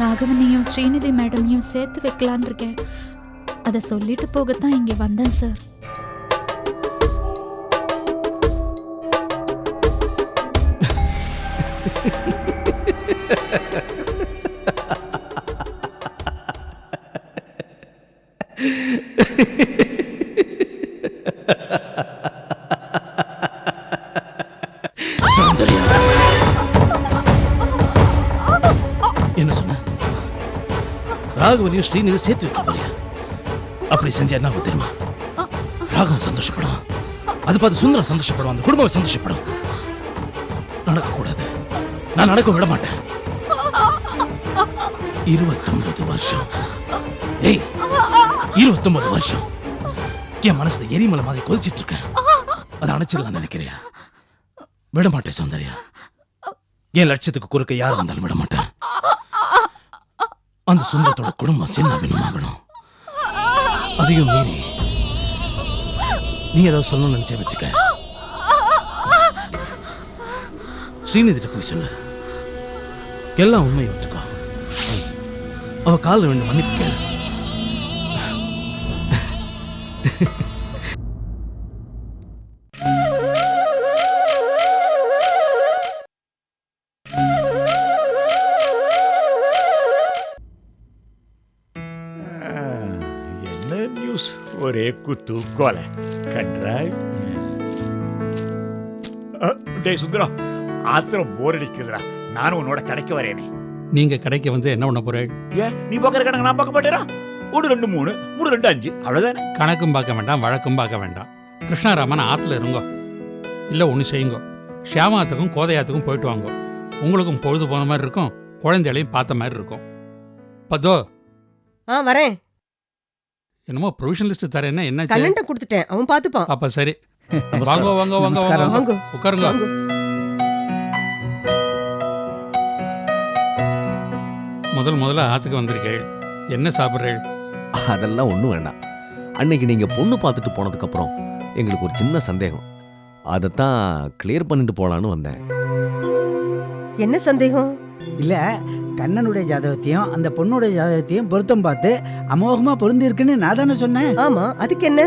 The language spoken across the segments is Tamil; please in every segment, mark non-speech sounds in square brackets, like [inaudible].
ராகவனையும் ஸ்ரீநிதி மேடமையும் சேர்த்து வைக்கலான் இருக்கேன். அதை சொல்லிட்டு போகத்தான் இங்கே வந்தேன் சார் சௌந்தர்யா. ராகவனையும் ஸ்ரீநிதியும் சேர்த்து வைக்க போறியா? அப்படி செஞ்சா என்ன ஆகும் தெரியுமா? ராகவன் சந்தோஷப்படும் அது பார்த்து சுந்தரம் சந்தோஷப்படும் அந்த குடும்பம் சந்தோஷப்படும். நடக்கக்கூடாது. நான் நடக்க விட மாட்டேன். இருபத்தொன்பது வருஷம். ஏய் இருபத்தொன்பது வருஷம். என் மனசுல எரிமலை மாதிரி கொதிச்சிட்டு இருக்கேன். அதை அணைச்சிடலாம் நினைக்கிறியா? விட மாட்டேன் சௌந்தர்யா. என் லட்சத்துக்கு குறுக்க யார் வந்தாலும் விட மாட்டேன் அந்த சுந்தரத்தோட குடும்பம் சின்ன பின்னமாகணும் அதையும் மீறி நீ ஏதாவது சொல்லணும்னு நினைச்சே வச்சுக்க. ஸ்ரீநிதிட்ட போய் சொல்லு. எல்லாம் உண்மையை ஒத்துக்கோ. அவ காலில் வேண்டு மன்னிப்பு கேளு. ஒரே குத்து கொலை. கன்றாய்? டேய் சுந்தரம் ஆத்திரம் போர் அடிக்குதுடா. நானும் உன்னோட கடைக்கு வரேனே. நீங்க கடைக்கு வந்து என்ன பண்ண போற ஏன்? நீ பார்க்குற கணக்கு நான் பார்க்க மாட்டேனா ஒன்று ரெண்டு மூணு மூணு ரெண்டு அஞ்சு அவ்வளோதானே கணக்கும் பார்க்க வேண்டாம் வழக்கும் பார்க்க வேண்டாம். கிருஷ்ணாராமன் ஆத்துல இருங்கோ. இல்ல ஒன்று செய்யுங்கோ. ஷியாமாத்துக்கும் கோதையாத்துக்கும் போயிட்டு வாங்கோ. உங்களுக்கும் பொழுது போன மாதிரி இருக்கும் குழந்தைகளையும் பார்த்த மாதிரி இருக்கும். பத்தோ ஆ வரேன். என்னமோ ப்ரொவிஷன் லிஸ்ட் தரேன்னா என்ன கண்ணன்ட்ட கொடுத்துட்டேன். அவன் பார்த்துப்பான். அப்ப சரி. வாங்க வாங்க வாங்க. வாங்க. உட்காருங்க. முதல் முதல்ல ஆத்துக்கு வந்திருக்கேள். என்ன சாப்பிட்றேள்? அதெல்லாம் ஒன்றும் வேண்டாம். அன்னைக்கு நீங்கள் பொண்ணு பார்த்துட்டு போனதுக்கப்புறம் எங்களுக்கு ஒரு சின்ன சந்தேகம். அதைத்தான் கிளியர் பண்ணிட்டு போகலான்னு வந்தேன். என்ன சந்தேகம்? இல்ல கண்ணனுடைய ஜாதகத்தையும் அந்த பொண்ணுடைய ஜாதகத்தையும் பொருத்தம் பார்த்து அமோகமா பொருந்தி இருக்குன்னு நான் தானே சொன்னேன். ஆமா அதுக்கு என்ன?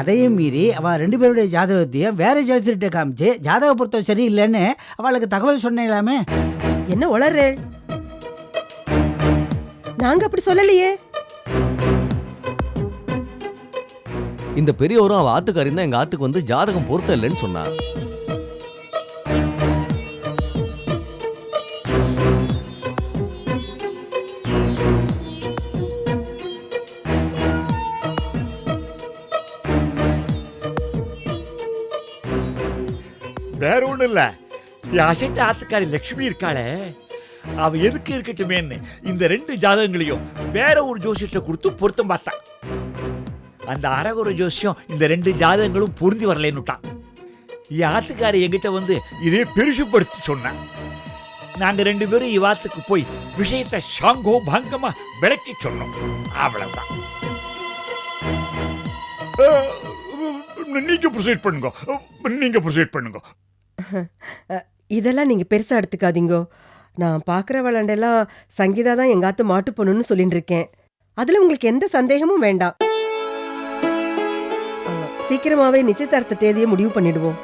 அதையும் மீறி அவ ரெண்டு பேருடைய ஜாதகத்தையும் வேற ஜோதிடர்கிட்ட காமிச்சு ஜாதக பொருத்தம் சரியில்லைன்னு அவளுக்கு தகவல் சொன்னேலாமே. என்ன உளறேள் நாங்க அப்படி சொல்லலையே. இந்த பெரியவரும் அவள் ஆத்துக்காரி தான் எங்கள் ஆத்துக்கு வந்து ஜாதகம் பொருத்தம் இல்லைன்னு சொன்னார் ஒண்ணும் அசைட்ட ஆத்துக்காரி லட்சுமி இருக்காளே. அவ எதுக்கு இருக்கட்டுமேன்னு இந்த ரெண்டு ஜாதகங்களையும் வேற ஒரு ஜோசியத்தை கொடுத்து பொருத்தம் பார்த்தான் அந்த அரகுர ஜோசியம் இந்த ரெண்டு ஜாதகங்களும் பொருந்தி வரலன்னுட்டான் என் ஆத்துக்காரி என்கிட்ட வந்து இதே பெருசுப்படுத்தி சொன்னான் நாங்க ரெண்டு பேரும் இவாத்துக்கு போய் விஷயத்தை ஷாங்கோ பங்கமா விளக்கி சொன்னோம். அவ்வளவுதான். நீங்க ப்ரொசீட் பண்ணுங்க. நீங்க ப்ரொசீட் பண்ணுங்க. இதெல்லாம் நீங்க பெருசா எடுத்துக்காதீங்கோ. நான் பார்க்குற விளாண்டெல்லாம் சங்கீதா தான் எங்க ஆத்து மாட்டு பொண்ணுன்னு சொல்லிட்டு இருக்கேன் அதுல உங்களுக்கு எந்த சந்தேகமும் வேண்டாம். ஆ, சீக்கிரமாவே நிச்சயதார்த்த தேதியை முடிவு பண்ணிடுவோம்.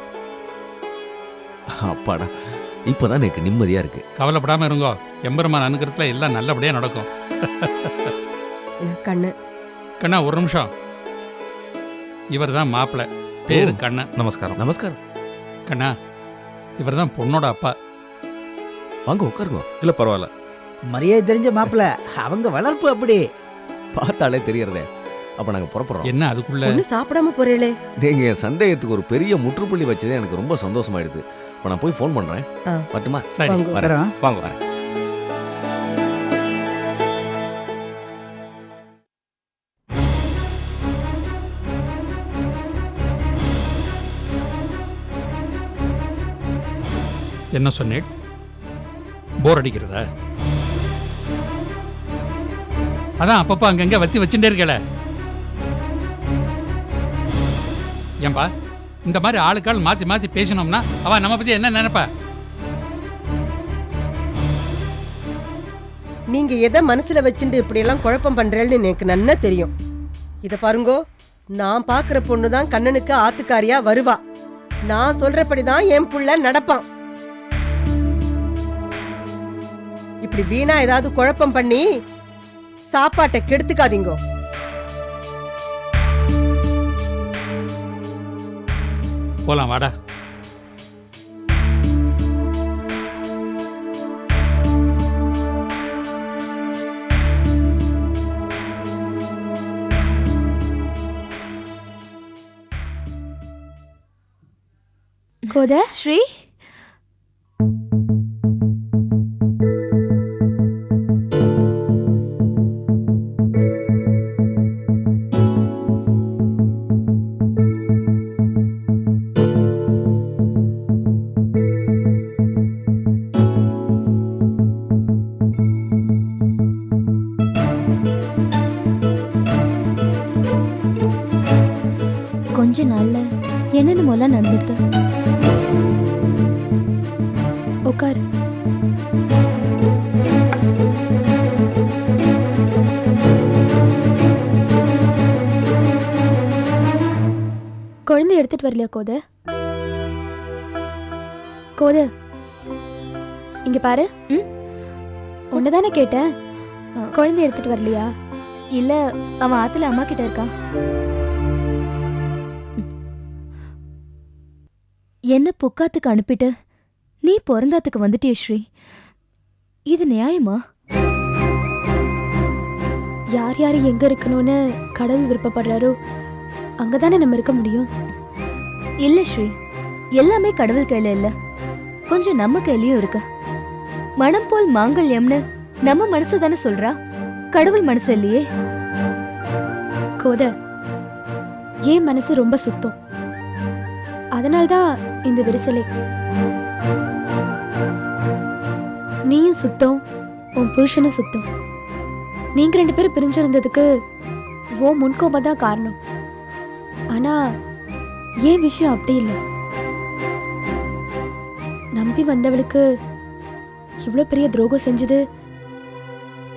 அப்பாடா இப்போதான் எனக்கு நிம்மதியாக இருக்கு. கவலைப்படாம இருங்கோ. எம்பெருமான் அனுக்கிறதுல எல்லாம் நல்லபடியா நடக்கும். கண்ணு. கண்ணா ஒரு நிமிஷம். இவர் தான் மாப்பிள்ளை பேரு ஓ. கண்ணன் நமஸ்காரம். நமஸ்காரம். கண்ணா இவர் தான் பொண்ணோட அப்பா. வாங்க உட்காருங்க. இல்ல பரவாயில்ல. மரியாதை தெரிஞ்ச மாப்பிள்ள அவங்க வளர்ப்பு அப்படி. பார்த்தாலே தெரியறதே. அப்போ நாங்கள் புறப்படுறோம். என்ன அதுக்குள்ள? ஒண்ணு சாப்பிடாம போறேளே. நீங்கள் என் சந்தேகத்துக்கு ஒரு பெரிய முற்றுப்புள்ளி வச்சதே எனக்கு ரொம்ப சந்தோஷமாயிடுது. இப்போ நான் போய் ஃபோன் பண்ணுறேன் ஆ. பட்டுமா சரி. வாங்க வரேன். என்ன சொன்னேன்? போர் அடிக்கிறதா? அதான் அப்பப்போ அங்கங்க வத்தி வச்சுட்டே இருக்கல ஏன்பா இந்த மாதிரி ஆளுக்காள் மாத்தி மாத்தி பேசினோம்னா அவ நம்ம பத்தி என்ன நினைப்பா? நீங்க எதை மனசுல வச்சுட்டு இப்படி எல்லாம் குழப்பம் பண்றேன்னு எனக்கு நன்னா தெரியும். இத பாருங்கோ நான் பாக்குற பொண்ணு தான் கண்ணனுக்கு ஆத்துக்காரியா வருவா. நான் சொல்றபடிதான் என் புள்ள நடப்பான். இப்படி வீணா ஏதாவது குழப்பம் பண்ணி சாப்பாட்டை கெடுத்துக்காதீங்கோ. போலாம் வாடா. கோத ஸ்ரீ? கொஞ்ச நாள்ல என்னென்னமோலாம் நடந்துட்டு உட்காரு குழந்தை எடுத்துட்டு வரலையா கோத? கோத இங்க பாரு. ம்? உன்னதானே கேட்டேன். குழந்தை எடுத்துட்டு வரலையா? இல்ல அவன் ஆத்துல அம்மா கிட்ட இருக்கான் என்ன புக்காத்துக்கு அனுப்பிட்டு? நீ பிறந்தாத்துக்கு வந்துட்டிய ஸ்ரீ. இது நியாயமா? யார் யார் எங்க இருக்கணும்னு கடவுள் விருப்பப்படுறாரோ அங்கதானே நம்ம இருக்க முடியும். இல்ல ஸ்ரீ. எல்லாமே கடவுள் கையில இல்ல. கொஞ்சம் நம்ம கையிலயும் இருக்கு. மனம் போல் மாங்கல்யம்னு நம்ம மனசு தானே சொல்றா? கடவுள் மனசு இல்லையே. கோத என் மனசு ரொம்ப சுத்தம். அதனால்தான் இந்த விரிசலே. நீயும் சுத்தம் உன் புருஷனும் சுத்தம். நீங்க ரெண்டு பேரும் பிரிஞ்சிருந்ததுக்கு ஓ முன்கோபம் தான் காரணம். ஆனா ஏன் விஷயம் அப்படி இல்லை? நம்பி வந்தவளுக்கு இவ்வளோ பெரிய துரோகம் செஞ்சது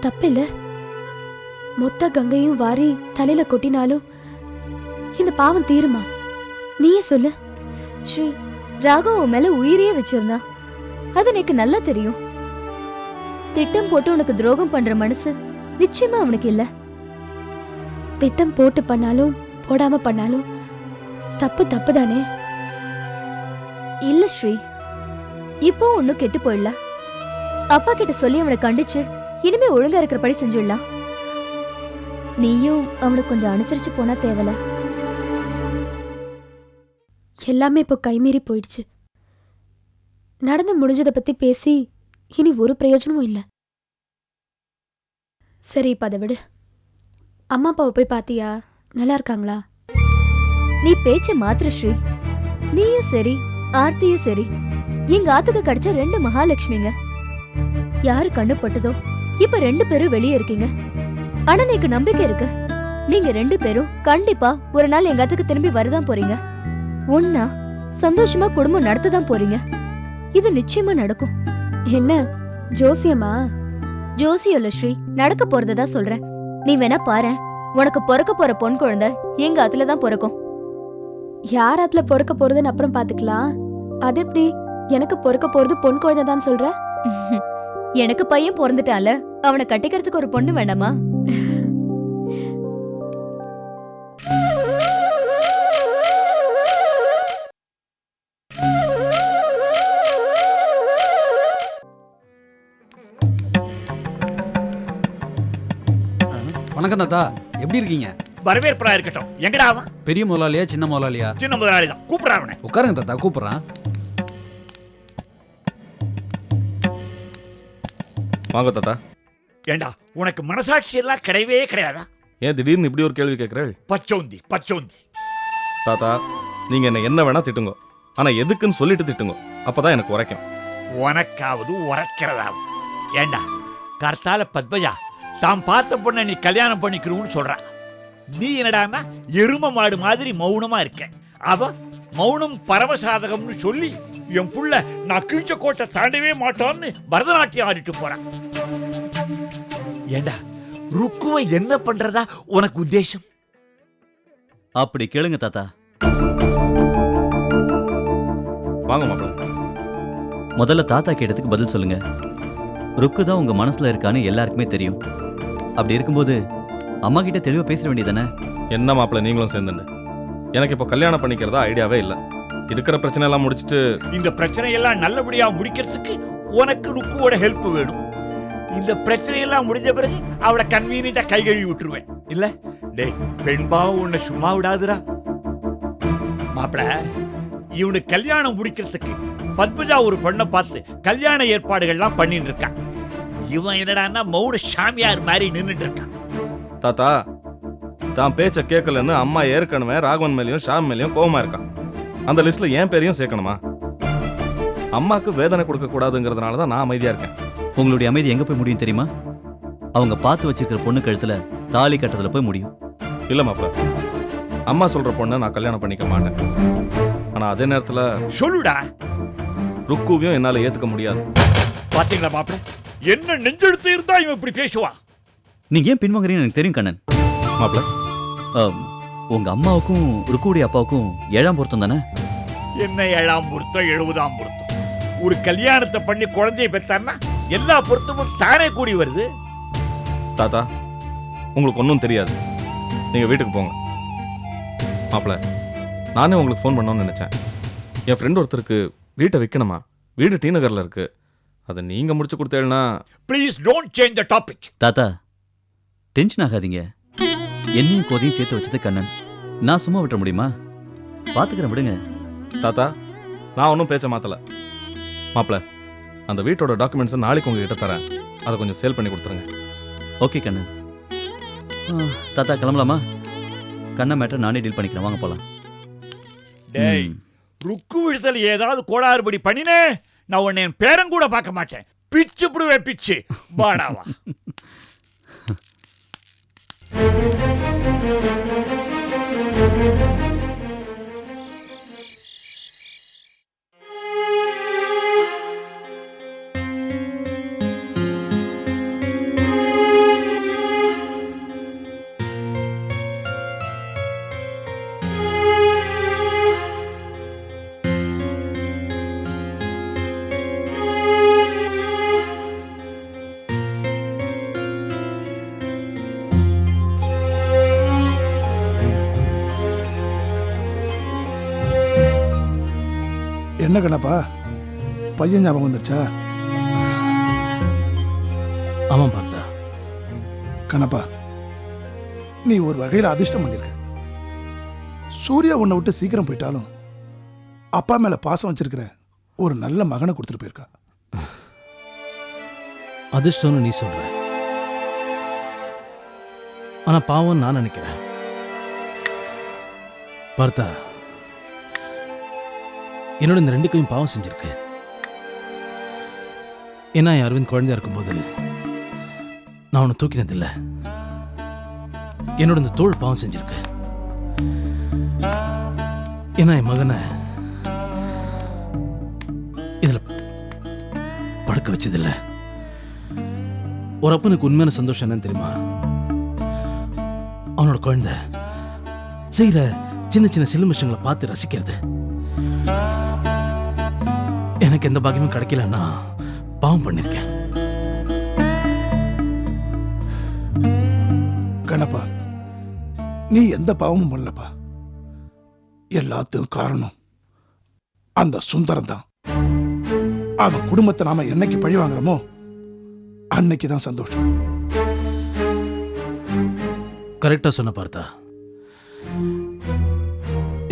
தப்பில்ல? மொத்த கங்கையும் வாரி தலையில கொட்டினாலும் இந்த பாவம் தீருமா? நீயே சொல்லு. ஸ்ரீ ராகவ் உன் மேல உயிரையே வச்சிருந்தான் அது எனக்கு நல்லா தெரியும். திட்டம் போட்டு உனக்கு துரோகம் பண்ற மனசு நிச்சயமா அவனுக்கு இல்ல. திட்டம் போட்டு பண்ணாலும் போடாம பண்ணாலும் தப்பு தப்பு தானே இல்ல ஸ்ரீ. இப்போ ஒன்னும் கெட்டு போயிடல. அப்பா கிட்ட சொல்லி அவனை கண்டிச்சு இனிமே ஒழுங்கா இருக்கிறபடி செஞ்சிடலாம். நீயும் அவனுக்கு கொஞ்சம் அனுசரிச்சு போனா தேவல எல்லாமே இப்போ கைமீறி போயிடுச்சு. நடந்து முடிஞ்சதை பற்றி பேசி இனி ஒரு பிரயோஜனமும் இல்லை. சரி இப்போ அதை விடு. அம்மா அப்பாவை போய் பாத்தியா? நல்லா இருக்காங்களா? நீ பேச்ச மாத்திர ஸ்ரீ. நீயும் சரி ஆர்த்தியும் சரி. எங்க ஆத்துக்கு கிடைச்ச ரெண்டு மகாலட்சுமிங்க. யாரு கண்ணு பட்டதோ இப்ப ரெண்டு பேரும் வெளியே இருக்கீங்க. ஆனா எனக்கு நம்பிக்கை இருக்கு. நீங்க ரெண்டு பேரும் கண்டிப்பா ஒரு நாள் எங்க ஆத்துக்கு திரும்பி வரதான் போறீங்க. ஒன்னா சந்தோஷமா குடும்பம் நடத்ததான் போறீங்க. இது நிச்சயமா நடக்கும். என்ன? ஜோசியமா? ஜோசியம் ஸ்ரீ. நடக்க போறதா சொல்றேன். நீ வேணா பாரு. உனக்கு பிறக்க போற பொன் குழந்தை எங்க ஆத்துல தான் பிறக்கும். யார் அதுல பொறுக்க போறதுன்னு அப்புறம் பாத்துக்கலாம். அது எப்படி? எனக்கு பொறுக்க போறது பொன் குழந்தை தான் சொல்ற? [laughs] எனக்கு பையன் பிறந்துட்டால அவனை கட்டிக்கிறதுக்கு ஒரு பொண்ணு வேண்டாமா? வணக்கம் தாத்தா. எப்படி இருக்கீங்க? வரவேற்பரா இருக்கட்டும். எங்கடா அவன்? பெரிய முதலாளியா சின்ன முதலாளியா? சின்ன முதலாளி தான். கூப்பிடுறா அவனை. உட்காருங்க தாத்தா கூப்பிடுறேன். வாங்க தாத்தா. ஏண்டா உனக்கு மனசாட்சி எல்லாம் கிடையவே கிடையாதா? ஏன் திடீர்னு இப்படி ஒரு கேள்வி கேட்குறேள்? பச்சோந்தி பச்சோந்தி. தாத்தா நீங்கள் என்ன என்ன வேணா திட்டுங்க. ஆனால் எதுக்குன்னு சொல்லிட்டு திட்டுங்க. அப்பதான் எனக்கு உரைக்கும். உனக்காவது உரைக்கிறதாவது. ஏண்டா கர்த்தால பத்மஜா தாம் பார்த்த பொண்ணை நீ கல்யாணம் பண்ணிக்கணும்னு சொல்றா. நீ என்னடான்னா எரும மாடு மாதிரி மௌனமா இருக்க. அவ மௌனம் பரமசாதகம்னு சொல்லி என் புள்ள நான் கிழிச்ச கோட்டை தாண்டவே மாட்டான்னு பரதநாட்டியம் ஆடிட்டு போறான் ஏண்டா ருக்குவை என்ன பண்றதா உனக்கு உத்தேசம்? அப்படி கேளுங்க தாத்தா. வாங்க மாப்பிள்ள முதல்ல தாத்தா கேட்டதுக்கு பதில் சொல்லுங்க. ருக்கு தான் உங்க மனசுல இருக்கான்னு எல்லாருக்குமே தெரியும். அப்படி இருக்கும்போது அம்மா கிட்ட தெளிவா பேச வேண்டியதானே என்ன மாப்பிள்ள நீங்களும் சேர்ந்துண்டு. எனக்கு இப்போ கல்யாணம் பண்ணிக்கிறதா ஐடியாவே இல்லை. இருக்கிற பிரச்சனை எல்லாம் முடிச்சுட்டு இந்த பிரச்சனையெல்லாம் நல்லபடியா முடிக்கிறதுக்கு உனக்கு ருக்குவோட ஹெல்ப் வேணும். இந்த பிரச்சனையெல்லாம் முடிஞ்ச பிறகு அவளை கன்வீனியன்டா கை கழுவி விட்டுருவேன். இல்ல? டேய் பெண்பாவம் உன்னை சும்மா விடாதுடா. மாப்பிள இவனுக்கு கல்யாணம் முடிக்கிறதுக்கு பத்மஜா ஒரு பெண்ணை பார்த்து கல்யாண ஏற்பாடுகள்லாம் பண்ணிட்டு இருக்கான். இவன் என்னடான்னா மௌன சாமியார் மாதிரி நின்னுட்டு இருக்கான் தாத்தா தான் பேச்ச கேட்கலன்னு அம்மா ஏற்கனவே ராகவன் மேலேயும் ஷாம் மேலேயும் கோவமா இருக்கா? அந்த லிஸ்ட்ல என் பேரையும் சேர்க்கணுமா? அம்மாக்கு வேதனை கொடுக்க கூடாதுங்கிறதுனால தான் நான் அமைதியா இருக்கேன். உங்களுடைய அமைதி எங்க போய் முடியும் தெரியுமா? அவங்க பார்த்து வச்சிருக்கிற பொண்ணு கழுத்துல தாலி கட்டத்துல போய் முடியும். இல்ல மாப்பிள்ள அம்மா சொல்ற பொண்ணை நான் கல்யாணம் பண்ணிக்க மாட்டேன். ஆனா அதே நேரத்துல சொல்லுடா. ருக்குவையும் என்னால ஏத்துக்க முடியாது. பாத்தீங்களா மாப்பிள? என்ன நெஞ்செடுத்து இருந்தா இவன் இப்படி பேசுவான்? நீங்க ஏன் பின்வாங்குறீங்கன்னு எனக்கு தெரியும் கண்ணன். மாப்பிள்ள ஆம், உங்க அம்மாவுக்கும் ருக்குடைய அப்பாவுக்கும் ஏழாம் பொருத்தம் தானே? என்ன ஏழாம் பொருத்தம்? எழுபதாம் பொருத்தம். ஒரு கல்யாணத்தை பண்ணி குழந்தைய பெற்றான்னா எல்லா பொருத்தமும் தானே கூடி வருது? தாத்தா உங்களுக்கு ஒன்றும் தெரியாது. நீங்கள் வீட்டுக்கு போங்க. மாப்பிள்ள நானே உங்களுக்கு ஃபோன் பண்ணணும்னு நினச்சேன். என் ஃப்ரெண்ட் ஒருத்தருக்கு வீட்டை விற்கணுமா வீடு டி நகரில் இருக்கு. அதை நீங்கள் முடிச்சு கொடுத்தேன்னா please don't change the topic தாத்தா டென்ஷன் ஆகாதீங்க. என்னையும் கோதையும் சேர்த்து வச்சது கண்ணன். நான் சும்மா விட்டுற முடியுமா? பாத்துக்கிறேன் விடுங்க. தாத்தா நான் ஒன்றும் பேச்ச மாற்றலை மாப்பிள்ள அந்த வீட்டோட டாக்குமெண்ட்ஸை நாளைக்கு உங்ககிட்ட தரேன். அதை கொஞ்சம் சேல் பண்ணி கொடுத்துருங்க. ஓகே கண்ணன். ஆ, தாத்தா கிளம்பலாமா? கண்ணன் மேட்டர் நானே டீல் பண்ணிக்கிறேன். வாங்க போலாம். டேய். ருக்கு விழுதல் ஏதாவது கோளாறுபடி பண்ணினே. நான் உன்னை என் பேரன் கூட பார்க்க மாட்டேன். பிச்சு புடுவே பிச்சு. வாடாவா [laughs] என்ன கண்ணப்பா? பையன் ஞாபகம் வந்துருச்சா? ஆமாம் பார்த்தா. கண்ணப்பா நீ ஒரு வகையில் அதிர்ஷ்டம் பண்ணிருக்க. சூர்யா உன்னை விட்டு சீக்கிரம் போயிட்டாலும் அப்பா மேல பாசம் வச்சிருக்கிற ஒரு நல்ல மகனை கொடுத்துட்டு போயிருக்கா. அதிர்ஷ்டம்னு நீ சொல்ற. ஆனா பாவம் நான் நினைக்கிறேன். பார்த்தா என்னோட இந்த ரெண்டு கையும் பாவம் செஞ்சிருக்கு. ஏன்னா என் அரவிந்த் குழந்தையா இருக்கும்போது நான் உன்னை தூக்கினதில்லை. என்னோட இந்த தோல் பாவம் செஞ்சிருக்கு. ஏன்னா என் மகனை இதுல படுக்க வச்சதில்லை. ஒரு அப்பனுக்கு உண்மையான சந்தோஷம் என்னன்னு தெரியுமா? அவனோட குழந்தை செய்யற சின்ன சின்ன சிலுமிஷங்களை பார்த்து ரசிக்கிறது. எனக்கு எந்த பாக்கியமும் கிடைக்கலன்னா பாவம் பண்ணிருக்கேன். கண்ணப்பா நீ எந்த பாவமும் பண்ணலப்பா. எல்லாத்துக்கும் காரணம் அந்த சுந்தரம் தான். அவன் குடும்பத்தை நாம என்னைக்கு பழி வாங்குறோமோ அன்னைக்கு தான் சந்தோஷம். கரெக்டா சொன்ன பார்த்தா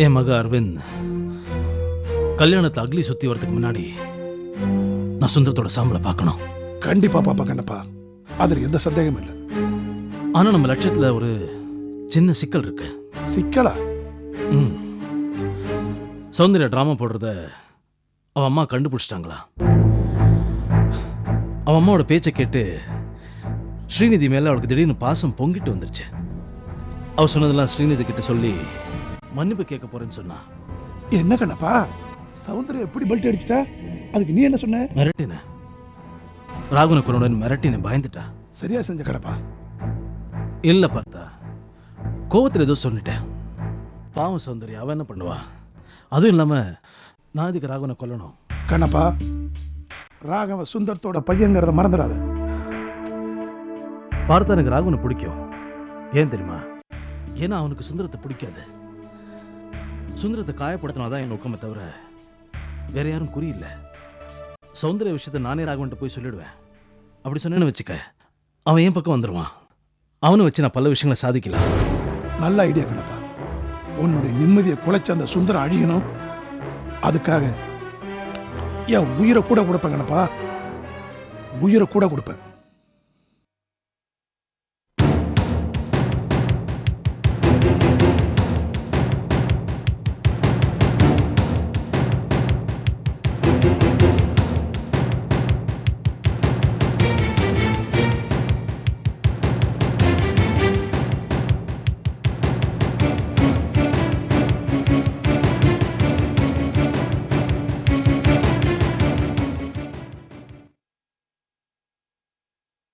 என் மக அரவிந்த் கல்யாணத்தை அக்லி சுத்தி வரதுக்கு முன்னாடி நான் சுந்தரத்தோட சாம்பலை பார்க்கணும். கண்டிப்பா பாப்பா கண்ணப்பா. அதுல எந்த சந்தேகமும் இல்லை. ஆனா நம்ம லட்சத்துல ஒரு சின்ன சிக்கல் இருக்கு. சிக்கலா? ம். சௌந்தர்யா ட்ராமா போடுறத அவன் அம்மா கண்டுபிடிச்சிட்டாங்களா? அவன் அம்மாவோட பேச்சை கேட்டு ஸ்ரீநிதி மேல அவளுக்கு திடீர்னு பாசம் பொங்கிட்டு வந்துருச்சு. அவ சொன்னதெல்லாம் ஸ்ரீநிதி கிட்ட சொல்லி மன்னிப்பு கேட்க போறேன்னு சொன்னா. என்ன கண்ணப்பா? சௌந்தர்யா எப்படி பல்ட் அடிச்சிட்டா? அதுக்கு நீ என்ன சொன்ன? மிரட்டின. ராகுன குருடன் மிரட்டின பயந்துட்டா? சரியா செஞ்ச கணப்பா இல்லை பார்த்தா கோவத்தில் ஏதோ சொல்லிட்டேன். பாவம் சௌந்தர்யா அவன் என்ன பண்ணுவா? அதுவும் இல்லாமல் நான் இதுக்கு ராகவனை கொல்லணும்? கண்ணப்பா ராகவ சுந்தரத்தோட பையங்கிறத மறந்துடாத. பார்த்தா எனக்கு ராகவனை பிடிக்கும். ஏன் தெரியுமா? ஏன்னா அவனுக்கு சுந்தரத்தை பிடிக்காது. சுந்தரத்தை காயப்படுத்தினா தான் என் நோக்கமே தவிர வேற யாரும் குறியில்லை. சௌந்தர்ய விஷயத்தை நானே ராகவன்ட்ட போய் சொல்லிடுவேன். அப்படி சொன்னேன்னு வச்சுக்க அவன் என் பக்கம் வந்துடுவான் அவனை வச்சு நான் பல விஷயங்களை சாதிக்கலாம். நல்ல ஐடியா கண்ணப்பா. உன்னுடைய நிம்மதியை குலைச்ச அந்த சுந்தரம் அழியணும். அதுக்காக என் உயிரை கூட கொடுப்பேன் கண்ணப்பா. உயிரை கூட கொடுப்பேன்.